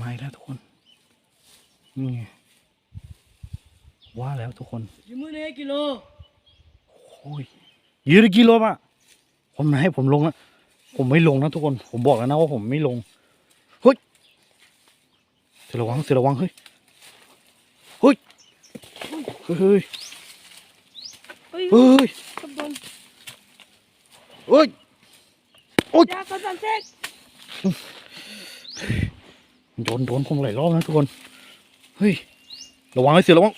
ไม้แล้วทุกคนนี่ไงว่าแล้วทุกคนยี่มือเนี่ยกิโลโอ้ยยืดกิโลป่ะผมให้ผมลงนะผมไม่ลงนะทุกคน ผมบอกแล้วนะว่าผมไม่ลงเฮ้ยเสือระวังเสือระวังเฮ้ยเฮ้ยเฮ้ยเฮ้ยเฮ้ยเฮ้ยกำบลเฮ้ยยากระสันเซก โดนโดนผมหลายรอบนะทุกคน เฮ้ย ระวังไอ้เสือระวัง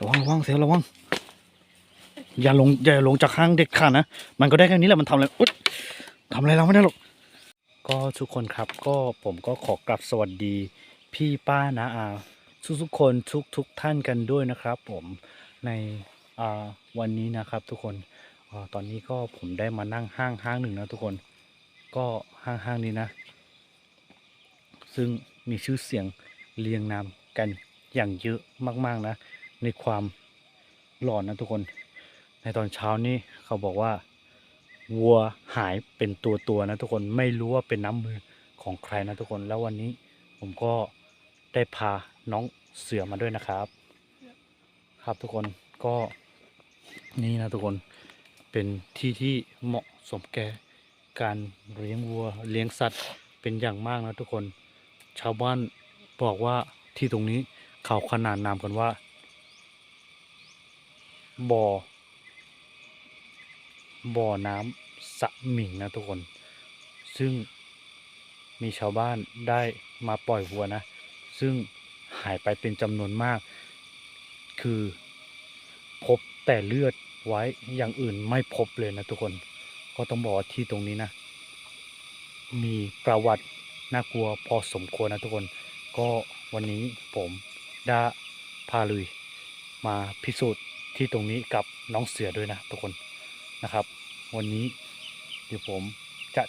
ระวังระวังเสือระวัง อย่าลงอย่าลงจากข้างเด็ดขาดนะ มันก็ได้แค่นี้แหละมันทำอะไรทำอะไรเราไม่ได้หรอก ก็ทุกคนครับก็ผมก็ขอกลับสวัสดี พี่ป้านะอาทุกทุกๆคนทุกทุกท่านกันด้วยนะครับผมในวันนี้นะครับทุกคนอตอนนี้ก็ผมได้มานั่งห้างห้างหนึ่งนะทุกคน ก็ห้างห้างนี้นะ ซึ่งมีชื่อเสียงเรียงนามกันอย่างเยอะมากๆนะ ในความหลอนนะทุกคน ในตอนเช้านี้เขาบอกว่า วัวหายเป็นตัวตัวๆนะทุกคนไม่รู้ว่าเป็นน้ำมือของใครนะทุกคนแล้ววันนี้ผมก็ได้พาน้องเสือมาด้วยนะครับ ครับทุกคนก็นี่นะทุกคนเป็นที่ที่เหมาะสมแก่ การเลี้ยงวัวเลี้ยงสัตว์เป็นอย่างมากนะทุกคน ชาวบ้านบอกว่าที่ตรงนี้เขาขนานนามกันว่าบ่อบ่อน้ำสะหมิงนะทุกคน ซึ่งมีชาวบ้านได้มาปล่อยวัวนะ ซึ่งหายไปเป็นจำนวนมาก คือพบแต่เลือดไว้อย่างอื่นไม่พบเลยนะทุกคน ก็ต้องบอกที่ตรงนี้นะ มีประวัติน่ากลัวพอสมควรนะทุกคน ก็วันนี้ผมได้พาลุยมาพิสูจน์ที่ตรงนี้กับน้องเสือด้วยนะทุกคนนะครับ วันนี้เดี๋ยวผมจะ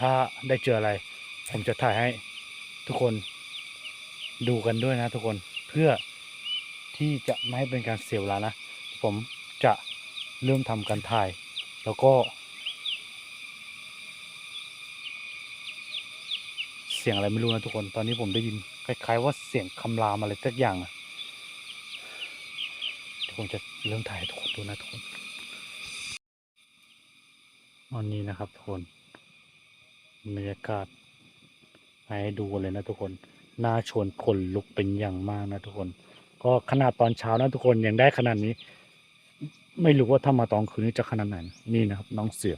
ถ้าได้เจออะไร ผมจะถ่ายให้ทุกคนดูกันด้วยนะทุกคนเพื่อที่จะไม่ให้เป็นการเสียเวลานะ ผมจะเริ่มทำการถ่าย แล้วก็ เสียงอะไรไม่รู้นะทุกคน ตอนนี้ผมได้ยินคล้ายๆว่าเสียงคำรามอะไรสักอย่างอะเดี๋ยวผมจะเริ่มถ่ายทุกคนดูนะทุกคนวันนี้นะครับทุกคนบรรยากาศให้ดูเลยนะทุกคน น่าชวนขนลุกเป็นอย่างมากนะทุกคน ก็ขนาดตอนเช้านะทุกคนยังได้ขนาดนี้ ไม่รู้ว่าถ้ามาตอนคืนนี้จะขนาดไหน นี่นะครับ น้องเสือ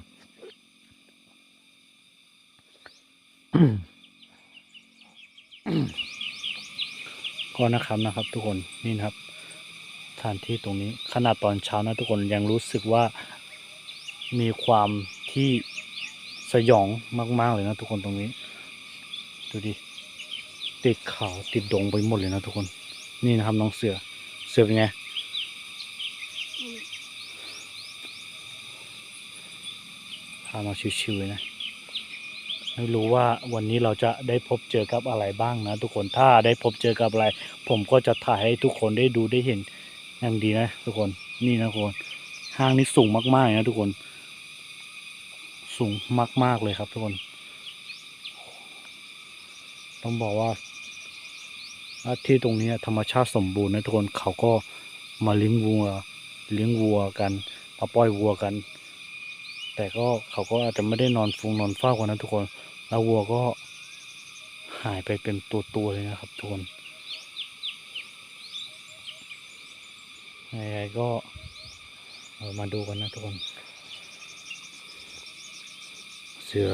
ก็นะครับนะครับ ทุกคนนี่นะครับสถานที่ตรงนี้ขนาดตอนเช้านะทุกคนยังรู้สึกว่ามีความที่สยองมากๆเลยนะทุกคนตรงนี้ ดูดิติดเขาติดดงไปหมดเลยนะทุกคน นี่นะครับน้องเสือเสือเป็นไงพามาชิวๆเลยนะ ไม่รู้ว่าวันนี้เราจะได้พบเจอกับอะไรบ้างนะทุกคนถ้าได้พบเจอกับอะไร ผมก็จะถ่ายให้ทุกคนได้ดูได้เห็นอย่างดีนะ ทุกคนนี่นะทุกคนห้างนี้สูงมากๆนะทุกคน สูงมาก ๆเลยครับ ทุกคน ต้องบอกว่าอ่าที่ตรงนี้ธรรมชาติสมบูรณ์นะทุกคนเขาก็มาเลี้ยงวัวเลี้ยงวัวกันมาปล่อยวัวกัน แต่ก็เขาก็อาจจะไม่ได้นอนฟุงนอนเฝ้ากันนะทุกคน แล้ววัวก็หายไปเป็นตัวๆเลยนะครับทุกคนยังไงก็เออมาดูกันนะทุกคน เสือ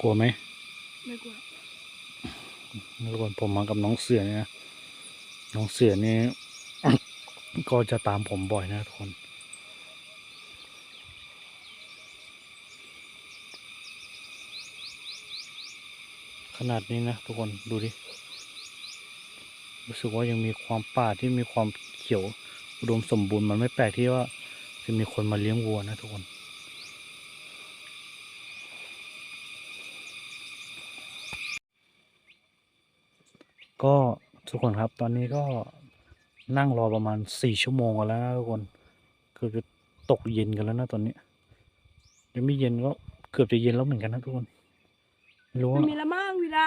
กลัวไหมไม่กลัวทุกคนผมมากับน้องเสือเนี่ยนะน้องเสือนี่ ก็จะตามผมบ่อยนะทุกคน นาดนี้นะทุกคนดูดิ รู้สึกว่ายังมีความป่าที่มีความเขียวอุดมสมบูรณ์มันไม่แปลกที่ว่าจะมีคนมาเลี้ยงวัวนะทุกคน ก็ทุกคนครับตอนนี้ก็นั่งรอประมาณสี่ชั่วโมงกันแล้วนะทุกคนคือตกเย็นกันแล้วนะตอนนี้ยังไม่เย็นก็เกือบจะเย็นแล้วเหมือนกันนะทุกคน รู้ไม่ว่ามีละมั่งวิลา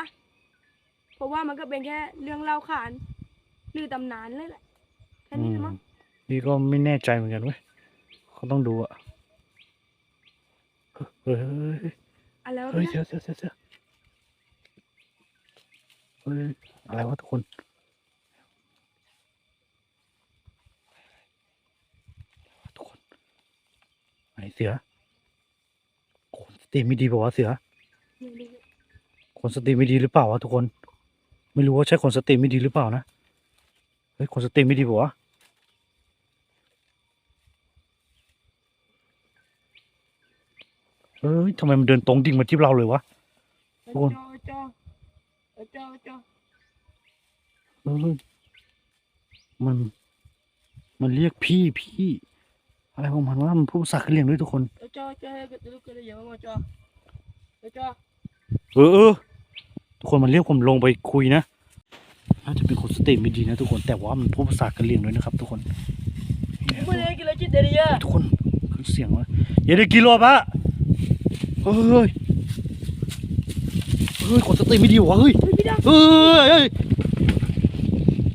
เพราะว่ามันก็เป็นแค่เรื่องเล่าขานหรือตำนานเลยแหละแค่อืนี้มละมั้งพี่ก็ไม่แน่ใจเหมือนกันเว้ยเขาต้องดูอะเฮ้ยเฮ้ยเฮ้ยอะไรวะเฮ้ยพี่เสือเสือเสือเสือเฮ้ยอะไรวะทุกคนทุกคนไหนเสือคนสติไม่ดีเปล่าวะเสือนี่นี่นี่ค นสติไม่ดีหรือเปล่าวะทุกคน ไม่รู้ว่าใช่คนสติไม่ดีหรือเปล่านะ เฮ้ยคนสติไม่ดีเปล่าวะเฮ้ยทำไมมันเดินตรงดิ่งมาที่เราเลยวะทุกคนจอจอจอจอเออมัน มันเรียกพี่พี่อะไรของมันว่ามันพูดภาษากะเหรี่ยงด้วยทุกคนจอจอให้ลูกกระเดียวมาจอจอเออเออทุก คนมันเรียกผมลงไปคุยนะน่าจะเป็นคนสติไม่ดีนะทุกคนแต่ว่ามันพูดภาษากะเหรี่ยงด้วยนะครับ ทุกคนไม่ได้กินแล้วจิตเดียทุกคนขึ้นเสียงวะอย่าได้กินหรอกปะเฮ้ยเฮ้ยคนสติไม่ดีวะเฮ้ยเฮ้ยพี่ดาเฮ้ยเฮ้ย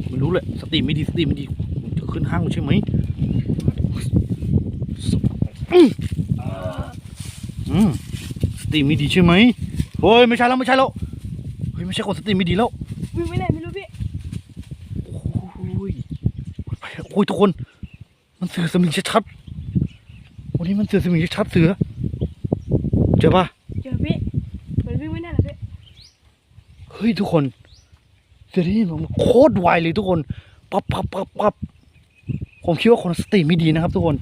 ไม่รู้แหละสติไม่ดีสติไม่ดีมึงจะขึ้นห้างกูใช่ไหมอืมอืมสติไม่ดีใช่ไหมโอ้ยไม่ใช่แล้วไม่ใช่แล้วเฮ้ย ไม่ใช่คนสติไม่ดีแล้ววิ่งไปไหนไม่รู้พี่โอ้ยไปแล้วโอ้ยทุกคน มันเสือสมิงชัดๆวันนี้มันเสือสมิงชัดๆเสือเจอปะเจอพี่มันวิ่งไปไหนล่ะพี่เฮ้ยทุกคนเสือที่นี่มันโคตรไวเลยทุกคนปั๊บปั๊บปั๊บปั๊บผมคิดว่าคนสติไม่ดีนะครับ ทุกคน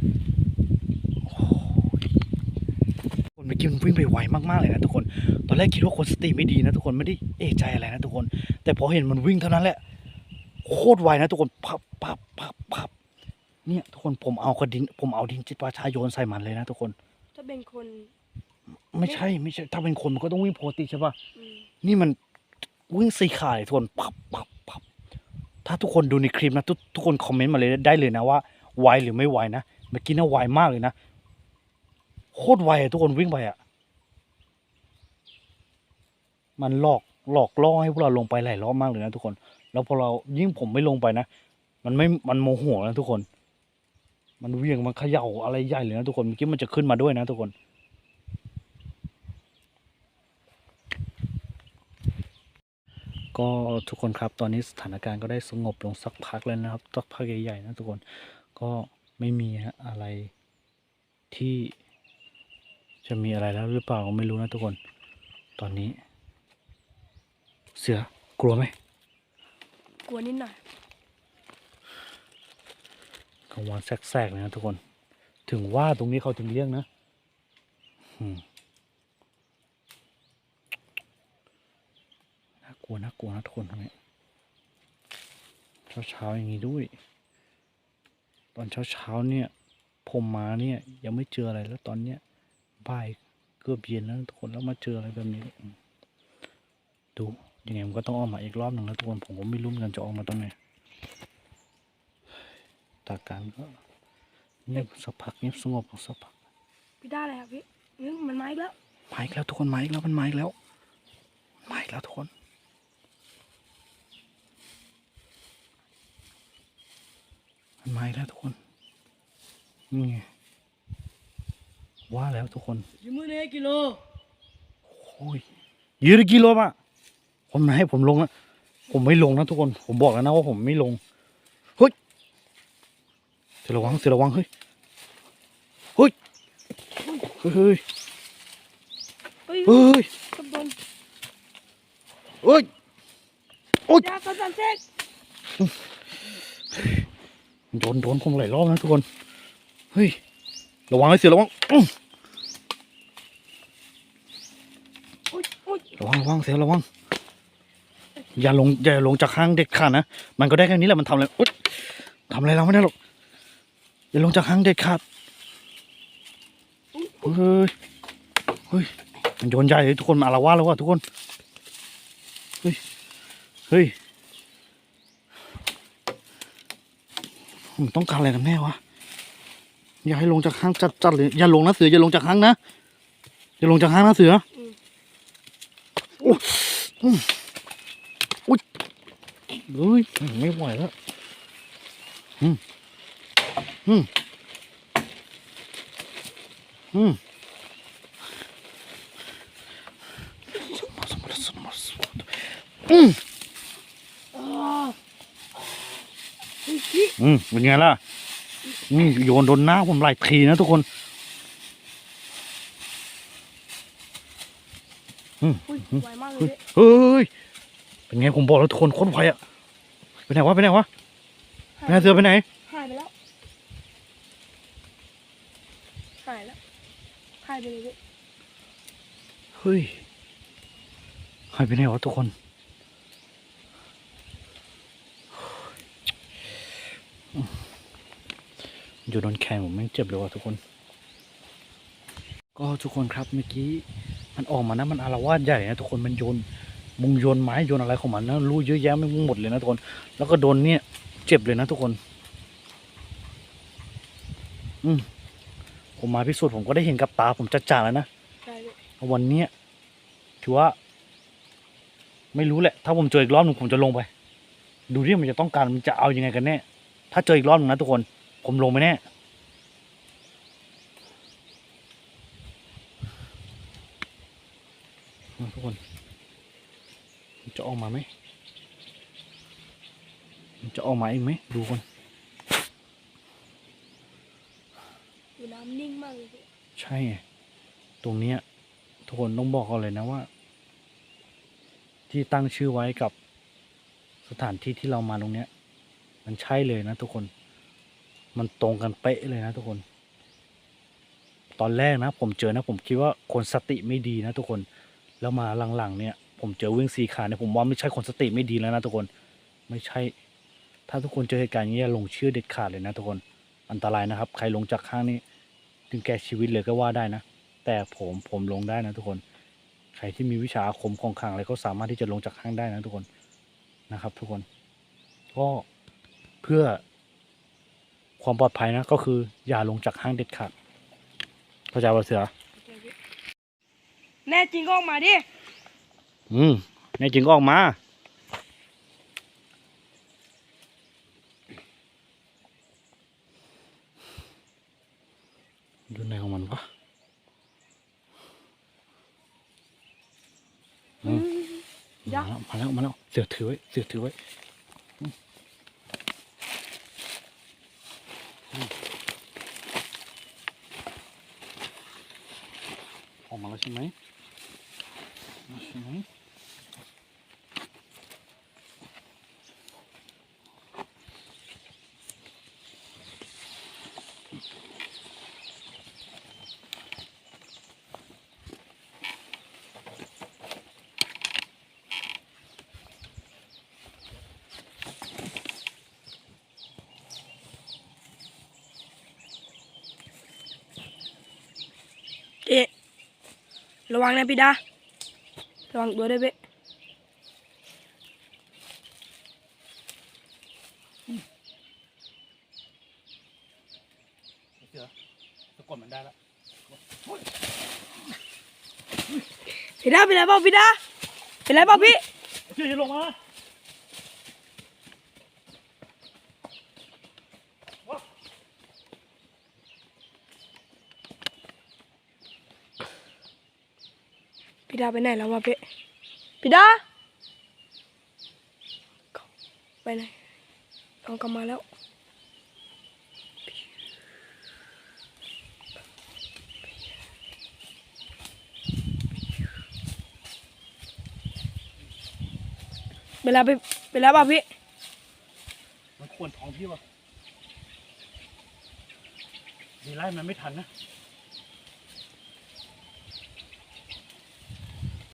โอ้ย คนเมื่อกี้มันวิ่งไปไวมากๆเลยนะทุกคน ตอนแรกคิดว่าคนสติไม่ดีนะทุกคนไม่ได้เอะใจอะไรนะทุกคน แต่พอเห็นมันวิ่งเท่านั้นแหละโคตรไวนะทุกคนพับพับพับพับเนี่ยทุกคนผมเอากระดินผมเอาดินจิตประชาโยนใส่มันเลยนะทุกคน ถ้าเป็นคน ไม่ใช่ไม่ใช่ถ้าเป็นคนมันก็ต้องวิ่งปกติใช่ปะอืมนี่มันวิ่งสี่ขาเลยทุกคนพับพับพับถ้าทุกคนดูในคลิปนะทุกทุกคนคอมเมนต์มาเลยได้เลยนะว่าไวหรือไม่ไวนะเมื่อกี้น่าไวมากเลยนะโคตรไวอะทุกคนวิ่งไปอะ มันหลอกหลอกล่อให้พวกเราลงไปหลายรอบมากเลยนะทุกคน แล้วพอเรายิ่งผมไม่ลงไปนะ มันไม่มันโมโหนะทุกคน มันเวียงมันเขย่าอะไรใหญ่เลยนะทุกคนเมื่อกี้มันจะขึ้นมาด้วยนะทุกคนก็ทุกคนครับตอนนี้สถานการณ์ก็ได้สงบลงสักพักแล้วนะครับสักพักใหญ่ๆนะทุกคนก็ไม่มีอะไรที่จะมีอะไรแล้วหรือเปล่าก็ไม่รู้นะทุกคน ตอนนี้ เสือกลัวไหมกลัวนิดหน่อยกลางวันแสกๆเลยนะทุกคน ถึงว่าตรงนี้เขาถึงเรียกนะอืมน่ากลัวน่ากลัวนะทุกคนตรงนี้เช้าๆอย่างนี้ด้วย ตอนเช้าๆเนี่ย ผมมาเนี่ย ยังไม่เจออะไรแล้วตอนเนี้ยบ่ายเกือบเย็นแล้วนะทุกคนแล้วมาเจออะไรแบบนี้อืมดู ยังไงมันก็ต้องออกมาอีกรอบหนึ่งแล้วทุกคนผมก็ไม่รู้เหมือนกันจะออกมาตรงไหนตาการก็เงียบสักพักเงียบสงบสักพักพี่ได้อะไรครับพี่เฮ้ยมันมาอีกแล้วมาอีกแล้วทุกคนมาอีกแล้วมันมาอีกแล้วมาอีกแล้วทุกคนมันมาอีกแล้วทุกคนนี่ไงว่าแล้วทุกคนยี่มือเนี่ยกิโลโอ้ยยืดกิโลมา ผมไม่ให้ผมลงนะผมไม่ลงนะทุกคน ผมบอกแล้วนะว่าผมไม่ลง เฮ้ยเสียระวังเสียระวังเฮ้ย เฮ้ย เฮ้ย เฮ้ยเฮ้ยเฮ้ยกับโดนเฮ้ยยาเขาสันเซกโดนโดนคงหลายรอบนะทุกคน เฮ้ย ระวังเลยเสียระวังอื้ออุ้ยอุ้ยระวังระวังเสียระวัง อย่าลงอย่าลงจากข้างเด็ดขาดนะ มันก็ได้แค่นี้แหละมันทำอะไรอุ๊ยทำอะไรเราไม่ได้หรอก อย่าลงจากข้างเด็ดขาด เฮ้ย เฮ้ย มันโยนใหญ่เลยทุกคนมาอาละวาดแล้วว่ะทุกคน เฮ้ย เฮ้ยมันต้องการอะไรกันแน่วะ อย่าให้ลงจากข้างจัดจัดๆเลย อย่าลงนะเสือ อย่าลงจากข้างนะ อย่าลงจากห้างนะเสืออืมโอ้ อุ้ยเฮ้ยไม่ไหวแล้วอืมอืมอืม อืมอืมเป็นไงล่ะนี่โยนโดนหน้าผมหลายทีนะทุกคนอุ้ยไวมากเลยเฮ้ยเฮ้ย เป็นไงผมบอกแล้วทุกคนโคตรไวอะไปไหนวะไปไหนวะไปไหนเสือไปไหน หายไปแล้ว หายแล้ว หายไปเลยพี่เฮ้ยหายไปไหนวะทุกคนอยู่โดนแขนผมแม่งเจ็บเลยวะทุกคน ก็ทุกคนครับเมื่อกี้มันออกมานะมันอารวาสใหญ่นะทุกคนมันโยน มุงโยนไม้โยนอะไรของมันนะรู้เยอะแยะไม่หมดเลยนะทุกคน แล้วก็โดนเนี่ย เจ็บเลยนะทุกคน อืมผมมาพิสูจน์ผมก็ได้เห็นกับตาผมจัดๆแล้วนะใช่พี่วันเนี้ยถือว่า ไม่รู้แหละ ถ้าผมเจออีกรอบหนึ่งผมจะลงไป ดูที่มันจะต้องการมันจะเอายังไงกันแน่ถ้าเจออีกรอบหนึ่งนะทุกคน ผมลงไปแน่อะทุกคนมัน จะออกมาไหมมันจะออกมาเองไหมดูก่อนอยู่น้ำนิ่งมากเลยพี่ใช่ไงตรงเนี้ยทุกคนต้องบอกก่อนเลยนะว่า ที่ตั้งชื่อไว้กับสถานที่ที่เรามาตรงเนี้ย มันใช่เลยนะทุกคน มันตรงกันเป๊ะเลยนะทุกคน ตอนแรกนะ ผมเจอนะ ผมคิดว่าคนสติไม่ดีนะทุกคน แล้วมาหลังๆเนี่ย ผมเจอวิ่งสีขาเนี่ยผมว่าไม่ใช่คนสติไม่ดีแล้วนะทุกคนไม่ใช่ ถ้าทุกคนเจอเหตุการณ์อย่างนี้อย่าหลงเชื่อเด็ดขาดเลยนะทุกคนอันตรายนะครับ ใครลงจากข้างนี้ ถึงแก่ชีวิตเลยก็ว่าได้นะ แต่ผมผมลงได้นะทุกคน ใครที่มีวิชาอาคมของขังอะไรก็สามารถที่จะลงจากห้างได้นะทุกคนนะครับ ทุกคน ก็เพื่อความปลอดภัยนะก็คืออย่าลงจากห้างเด็ดขาดเข้าใจป่ะเสือ แน่จริงก็ออกมาดิ อืมในจริงก็ออกมา ดูในของมันปะอืมยัมากแล้วมาแล้วมาแล้วเสือถือไว้เสือถือไว้อืมอืมออกมาแล้วใช่ไหมมาใช่ไหม ระวังนะพี่ดาระวังตัวด้วยพี่เสือสะกดมันได้แล้วพี่ดาเป็นไรเปล่าพี่ดาเป็นไรเปล่าพี่เสือจะลงมา ดาไปไหนแล้ววะพี่พี่ดาไปไหนเอากลับมาแล้วเวลาไปเวลาป่ะพี่มันควรท้องพี่วะดีไล่มันไม่ทันนะ